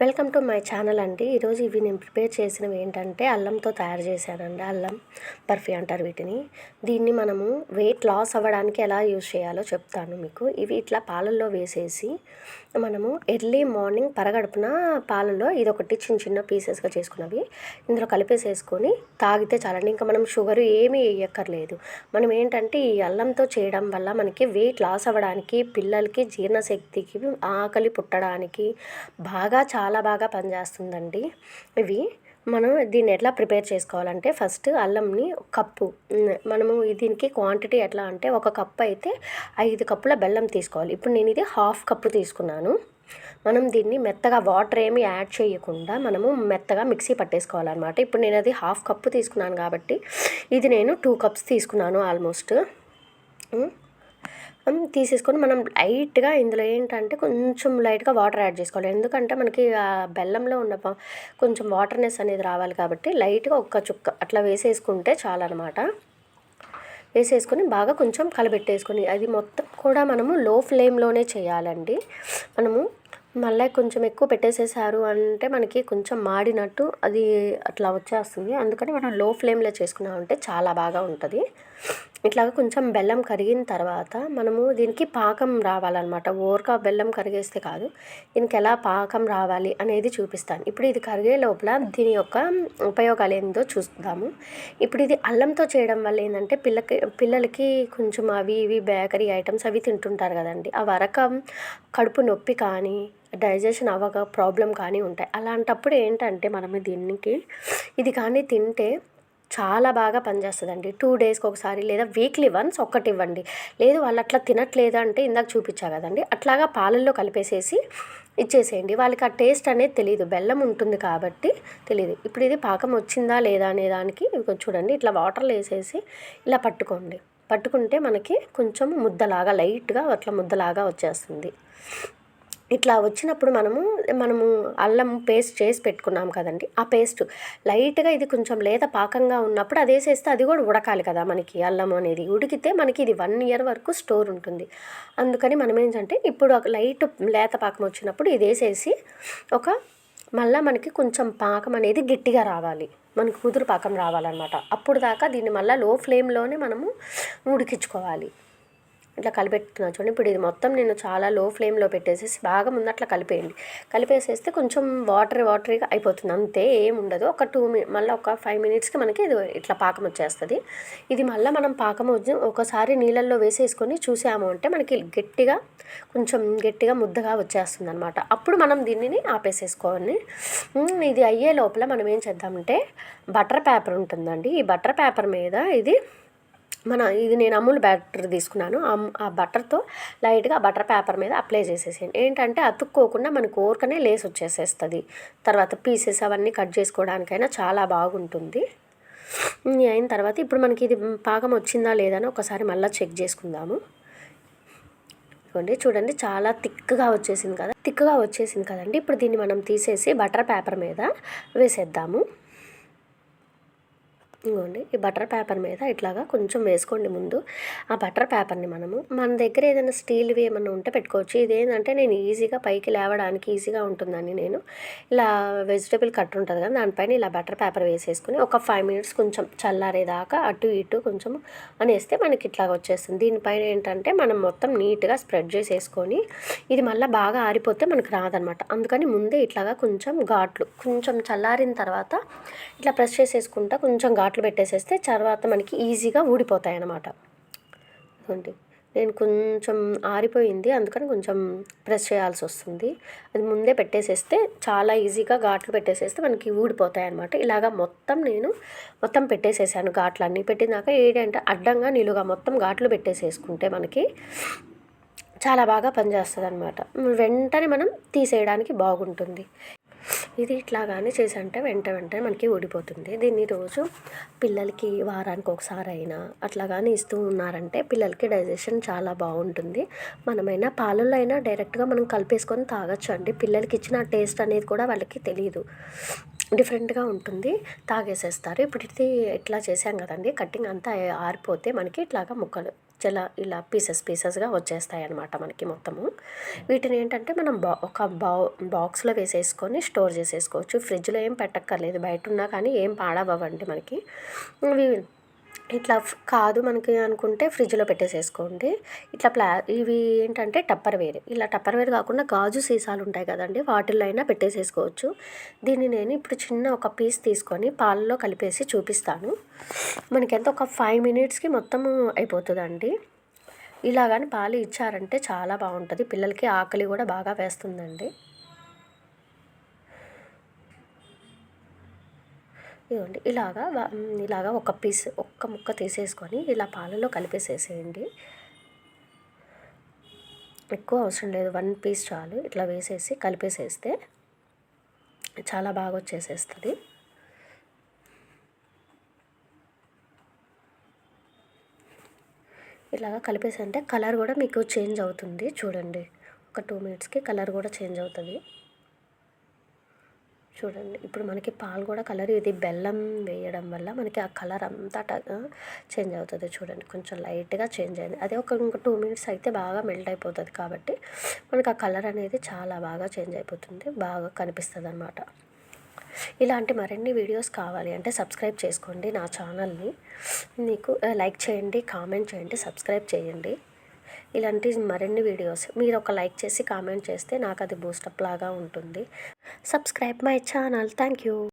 Welcome to my channel అండి. ఈరోజు ఇవి నేను ప్రిపేర్ చేసినవి ఏంటంటే అల్లంతో తయారు చేశానండి. అల్లం బర్ఫీ అంటారు వీటిని. దీన్ని మనము వెయిట్ లాస్ అవ్వడానికి ఎలా యూజ్ చేయాలో చెప్తాను మీకు. ఇవి ఇట్లా పాలల్లో వేసేసి మనము ఎర్లీ మార్నింగ్ పరగడుపున పాలలో ఇది ఒకటి చిన్న చిన్న పీసెస్గా చేసుకున్నవి. ఇందులో కలిపేసేసుకొని తాగితే చాలండి. ఇంకా మనం షుగర్ ఏమీ వేయక్కర్లేదు. మనం ఏంటంటే ఈ అల్లంతో చేయడం వల్ల మనకి వెయిట్ లాస్ అవ్వడానికి పిల్లలకి జీర్ణశక్తికి ఆకలి పుట్టడానికి బాగా చాలా చాలా బాగా పనిచేస్తుందండి. ఇవి మనం దీన్ని ఎట్లా ప్రిపేర్ చేసుకోవాలంటే ఫస్ట్ అల్లంని కప్పు మనము దీనికి క్వాంటిటీ ఎట్లా అంటే ఒక కప్పు అయితే ఐదు కప్పుల బెల్లం తీసుకోవాలి. ఇప్పుడు నేను ఇది హాఫ్ కప్పు తీసుకున్నాను. మనం దీన్ని మెత్తగా వాటర్ ఏమి యాడ్ చేయకుండా మనము మెత్తగా మిక్సీ పట్టేసుకోవాలన్నమాట. ఇప్పుడు నేను అది హాఫ్ కప్పు తీసుకున్నాను కాబట్టి ఇది నేను టూ కప్స్ తీసుకున్నాను ఆల్మోస్ట్. తీసేసుకొని మనం లైట్గా ఇందులో ఏంటంటే కొంచెం లైట్గా వాటర్ యాడ్ చేసుకోవాలి. ఎందుకంటే మనకి ఆ బెల్లంలో ఉన్న కొంచెం వాటర్నెస్ అనేది రావాలి కాబట్టి లైట్గా ఒక్క చుక్క అట్లా వేసేసుకుంటే చాలన్నమాట. వేసేసుకొని బాగా కొంచెం కలబెట్టేసుకొని అది మొత్తం కూడా మనము లో ఫ్లేమ్లోనే చేయాలండి. మనము మళ్ళీ కొంచెం ఎక్కువ పెట్టేసేసారు అంటే మనకి కొంచెం మాడినట్టు అది అట్లా వచ్చేస్తుంది. అందుకని మనం లో ఫ్లేమ్లో చేసుకున్నామంటే చాలా బాగా ఉంటుంది. ఇట్లాగ కొంచెం బెల్లం కరిగిన తర్వాత మనము దీనికి పాకం రావాలన్నమాట. ఓరక బెల్లం కరిగేస్తే కాదు. దీనికి ఎలా పాకం రావాలి అనేది చూపిస్తాను. ఇప్పుడు ఇది కరిగే లోపల దీని యొక్క ఉపయోగాలు ఏందో చూస్తాము ఇప్పుడు ఇది అల్లంతో చేయడం వల్ల ఏంటంటే పిల్లకి పిల్లలకి కొంచెం అవి ఇవి బేకరీ ఐటమ్స్ అవి తింటుంటారు కదండి. ఆ వరకం కడుపు నొప్పి కానీ డైజెషన్ అవ్వక ప్రాబ్లం కానీ ఉంటాయి. అలాంటప్పుడు ఏంటంటే మనం దీనికి ఇది కానీ తింటే చాలా బాగా పనిచేస్తుందండి. టూ డేస్కి ఒకసారి లేదా వీక్లీ వన్స్ ఒక్కటి ఇవ్వండి లేదు వాళ్ళు అట్లా తినట్లేదు అంటే ఇందాక చూపించా కదండి. అట్లాగా పాలల్లో కలిపేసేసి ఇచ్చేసేయండి. వాళ్ళకి ఆ టేస్ట్ అనేది తెలియదు బెల్లం ఉంటుంది కాబట్టి తెలియదు ఇప్పుడు ఇది పాకం వచ్చిందా లేదా అనే దానికి చూడండి. ఇట్లా వాటర్లో వేసేసి ఇలా పట్టుకోండి. పట్టుకుంటే మనకి కొంచెం ముద్దలాగా లైట్గా అట్లా ముద్దలాగా వచ్చేస్తుంది. ఇట్లా వచ్చినప్పుడు మనము మనము అల్లం పేస్ట్ చేసి పెట్టుకున్నాం కదండి. ఆ పేస్ట్ లైట్గా ఇది కొంచెం లేత పాకంగా ఉన్నప్పుడు అది వేసేస్తే అది కూడా ఉడకాలి కదా మనకి. అల్లం అనేది ఉడికితే మనకి ఇది వన్ ఇయర్ వరకు స్టోర్ ఉంటుంది. అందుకని మనం ఏంటంటే ఇప్పుడు ఒక లైట్ లేత పాకం వచ్చినప్పుడు ఇది వేసేసి ఒక మళ్ళీ మనకి కొంచెం పాకం అనేది గట్టిగా రావాలి. మనకి కుదురు పాకం రావాలన్నమాట. అప్పుడు దాకా దీన్ని మళ్ళీ లో ఫ్లేమ్లోనే మనము ఉడికించుకోవాలి. ఇట్లా కలిపెట్టుకున్నా. చూడండి ఇప్పుడు ఇది మొత్తం నేను చాలా లో ఫ్లేమ్లో పెట్టేసేసి బాగా ముందు అట్లా కలిపేయండి. కలిపేసేస్తే కొంచెం వాటర్ వాటరీగా అయిపోతుంది. అంతే ఏమి ఉండదు. ఒక టూ మినిట్ మళ్ళీ ఒక ఫైవ్ మినిట్స్కి మనకి ఇది ఇట్లా పాకం వచ్చేస్తుంది. ఇది మళ్ళీ మనం పాకం వచ్చి ఒకసారి నీళ్ళల్లో వేసేసుకొని చూసాము అంటే మనకి గట్టిగా కొంచెం గట్టిగా ముద్దగా వచ్చేస్తుంది అనమాట అప్పుడు మనం దీనిని ఆపేసేసుకోవాలి. ఇది అయ్యే లోపల మనం ఏం చేద్దామంటే బటర్ పేపర్ ఉంటుందండి. ఈ బటర్ పేపర్ మీద ఇది మన ఇది నేను అమూల్ బ్యాటర్ తీసుకున్నాను. ఆ బటర్తో లైట్గా బటర్ పేపర్ మీద అప్లై చేసేసేయండి. ఏంటంటే అతుక్కోకుండా మనకు కోరికనే లేస్ వచ్చేసేస్తుంది. తర్వాత పీసెస్ అవన్నీ కట్ చేసుకోవడానికైనా చాలా బాగుంటుంది. అయిన తర్వాత ఇప్పుడు మనకి ఇది పాకం వచ్చిందా లేదా అని ఒకసారి మళ్ళీ చెక్ చేసుకుందాము. ఇదిగోండి చూడండి చాలా థిక్గా వచ్చేసింది కదా. థిక్గా వచ్చేసింది కదండి. ఇప్పుడు దీన్ని మనం తీసేసి బటర్ పేపర్ మీద వేసేద్దాము. ఇదిగోండి ఈ బటర్ పేపర్ మీద ఇట్లాగా కొంచెం వేసుకోండి ముందు. ఆ బటర్ పేపర్ని మనము మన దగ్గర ఏదైనా స్టీల్వి ఏమైనా ఉంటే పెట్టుకోవచ్చు. ఇదేంటంటే నేను ఈజీగా పైకి లేవడానికి ఈజీగా ఉంటుందని నేను ఇలా వెజిటేబుల్ కట్ ఉంటుంది కదా దానిపైన ఇలా బటర్ పేపర్ వేసేసుకుని ఒక ఫైవ్ మినిట్స్ కొంచెం చల్లారేదాకా అటు ఇటు కొంచెం అనేస్తే మనకి ఇట్లాగ వచ్చేస్తుంది. దీనిపైన ఏంటంటే మనం మొత్తం నీట్గా స్ప్రెడ్ చేసేసుకొని ఇది మళ్ళీ బాగా ఆరిపోతే మనకు రాదనమాట. అందుకని ముందే ఇట్లాగా కొంచెం ఘాట్లు కొంచెం చల్లారిన తర్వాత ఇట్లా ప్రెస్ చేసేసుకుంటా కొంచెం ఘాట్లు ఘాట్లు పెట్టేసేస్తే తర్వాత మనకి ఈజీగా ఊడిపోతాయి అన్నమాట అండి నేను కొంచెం ఆరిపోయింది అందుకని కొంచెం ప్రెస్ చేయాల్సి వస్తుంది. అది ముందే పెట్టేసేస్తే చాలా ఈజీగా ఘాట్లు పెట్టేసేస్తే మనకి ఊడిపోతాయి అనమాట ఇలాగా మొత్తం నేను మొత్తం పెట్టేసేసాను ఘాట్లు అన్నీ పెట్టినాక ఏంటంటే అడ్డంగా నిలుగా మొత్తం ఘాట్లు పెట్టేసేసుకుంటే మనకి చాలా బాగా పనిచేస్తుంది అనమాట వెంటనే మనం తీసేయడానికి బాగుంటుంది. ఇది ఇట్లాగానే చేసంటే వెంట వెంటనే మనకి ఊడిపోతుంది. దీన్ని రోజు పిల్లలకి వారానికి ఒకసారి అయినా అట్లాగానే ఇస్తూ ఉన్నారంటే పిల్లలకి డైజెషన్ చాలా బాగుంటుంది. మనమైనా పాలల్లో అయినా డైరెక్ట్గా మనం కలిపేసుకొని తాగొచ్చు అండి పిల్లలకి ఇచ్చిన టేస్ట్ అనేది కూడా వాళ్ళకి తెలియదు డిఫరెంట్గా ఉంటుంది. తాగేసేస్తారు. ఇప్పుడు ఇది ఇట్లా చేసాం కదండి. కటింగ్ అంతా ఆరిపోతే మనకి ఇట్లాగా ముక్కలు చాలా ఇలా పీసెస్ పీసెస్గా వచ్చేస్తాయి అన్నమాట మనకి మొత్తము. వీటిని ఏంటంటే మనం బా ఒక బా బాక్స్లో వేసేసుకొని స్టోర్ చేసేసుకోవచ్చు. ఫ్రిడ్జ్లో ఏం పెట్టక్కర్లేదు. బయట ఉన్నా కానీ ఏం పాడవ్వండి మనకి. ఇవి ఇట్లా కాదు మనకి అనుకుంటే ఫ్రిడ్జ్లో పెట్టేసేసుకోండి. ఇట్లా ప్లా ఇవి ఏంటంటే టప్పర్ వేర్. ఇలా టప్పర్ వేర్ కాకుండా గాజు సీసాలు ఉంటాయి కదండి వాటిల్లో అయినా పెట్టేసేసుకోవచ్చు. దీన్ని నేను ఇప్పుడు చిన్న ఒక పీస్ తీసుకొని పాలలో కలిపేసి చూపిస్తాను. మనకి ఎంత ఒక ఫైవ్ మినిట్స్కి మొత్తం అయిపోతుందండి. ఇలా కానీ పాలు ఇచ్చారంటే చాలా బాగుంటుంది. పిల్లలకి ఆకలి కూడా బాగా వేస్తుందండి. ఇదిగోండి ఇలాగా ఇలాగా ఒక పీస్ ఒక్క ముక్క తీసేసుకొని ఇలా పాలలో కలిపేసేసేయండి. ఎక్కువ అవసరం లేదు. వన్ పీస్ చాలు. ఇట్లా వేసేసి కలిపేసేస్తే చాలా బాగా వచ్చేసేస్తుంది. ఇలాగా కలిపేసి అంటే కలర్ కూడా మీకు చేంజ్ అవుతుంది. చూడండి. ఒక టూ మినిట్స్కి కలర్ కూడా చేంజ్ అవుతుంది. చూడండి. ఇప్పుడు మనకి పాలు కూడా కలర్ ఇది బెల్లం వేయడం వల్ల మనకి ఆ కలర్ అంతా చేంజ్ అవుతుంది చూడండి. కొంచెం లైట్గా చేంజ్ అయింది. అదే ఒక ఇంకో టూ మినిట్స్ అయితే బాగా మెల్ట్ అయిపోతుంది కాబట్టి మనకి ఆ కలర్ అనేది చాలా బాగా చేంజ్ అయిపోతుంది బాగా కనిపిస్తుంది అనమాట ఇలాంటి మరిన్ని వీడియోస్ కావాలి అంటే సబ్స్క్రైబ్ చేసుకోండి నా ఛానల్ని. మీకు లైక్ చేయండి కామెంట్ చేయండి సబ్స్క్రైబ్ చేయండి. ఇలాంటి మరిన్ని వీడియోస్ మీరు ఒక లైక్ చేసి కామెంట్ చేస్తే నాకు అది బూస్టప్ లాగా ఉంటుంది. Subscribe my channel. Thank you.